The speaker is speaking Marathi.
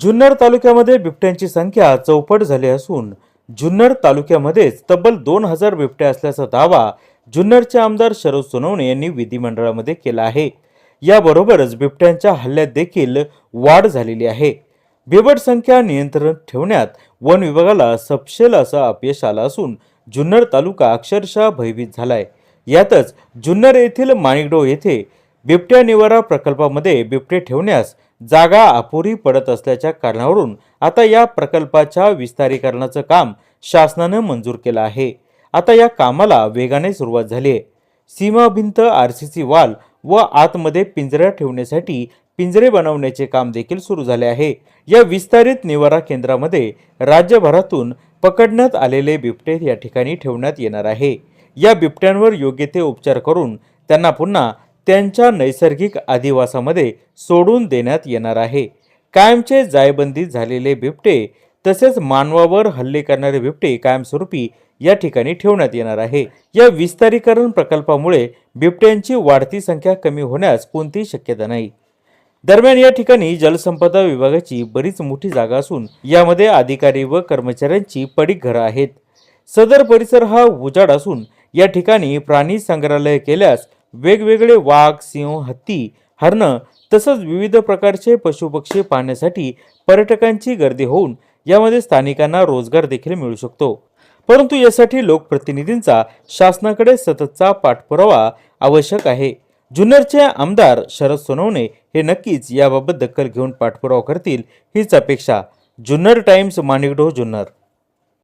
जुन्नर तालुक्यामध्ये बिबट्यांची संख्या चौपट झाली असून जुन्नर तालुक्यामध्येच तब्बल दोन हजार बिबट्या असल्याचा दावा जुन्नरचे आमदार शरद सोनवणे यांनी विधिमंडळामध्ये केला आहे. याबरोबरच बिबट्यांच्या हल्ल्यात देखील वाढ झालेली आहे. बिबट संख्या नियंत्रण ठेवण्यात वन विभागाला सपशेल असं अपयश आलं असून जुन्नर तालुका अक्षरशः भयभीत झालाय. यातच जुन्नर येथील माणिकडो येथे बिबट्या निवारा प्रकल्पामध्ये बिबटे ठेवण्यास जागा अपुरी पडत असल्याच्या कारणावरून आता या प्रकल्पाच्या विस्तारीकरणाचं काम शासनानं मंजूर केलं आहे. आता या कामाला वेगाने सुरुवात झाली आहे. सीमाभिंत आर सी सी वाल व आतमध्ये पिंजऱ्या ठेवण्यासाठी पिंजरे बनवण्याचे काम देखील सुरू झाले आहे. या विस्तारित निवारा केंद्रामध्ये राज्यभरातून पकडण्यात आलेले बिबटे या ठिकाणी ठेवण्यात येणार आहे. या बिबट्यांवर योग्य ते उपचार करून त्यांना पुन्हा त्यांच्या नैसर्गिक अधिवासामध्ये सोडून देण्यात येणार आहे. कायमचे जायबंदी झालेले बिबटे तसेच मानवावर हल्ले करणारे बिबटे कायमस्वरूपी या ठिकाणी ठेवण्यात येणार आहे. या विस्तारीकरण प्रकल्पामुळे बिबट्यांची वाढती संख्या कमी होण्यास कोणतीही शक्यता नाही. दरम्यान या ठिकाणी जलसंपदा विभागाची बरीच मोठी जागा असून यामध्ये अधिकारी व कर्मचाऱ्यांची पडीक घरं आहेत. सदर परिसर हा उजाड असून या ठिकाणी प्राणी संग्रहालय केल्यास वेगवेगळे वाघ सिंह हत्ती हरणं तसंच विविध प्रकारचे पशुपक्षी पाहण्यासाठी पर्यटकांची गर्दी होऊन यामध्ये स्थानिकांना रोजगार देखील मिळू शकतो. परंतु यासाठी लोकप्रतिनिधींचा शासनाकडे सततचा पाठपुरावा आवश्यक आहे. जुन्नरचे आमदार शरद सोनवणे हे नक्कीच याबाबत दखल घेऊन पाठपुरावा करतील हीच अपेक्षा. जुन्नर टाइम्स माणिकडो जुन्नर.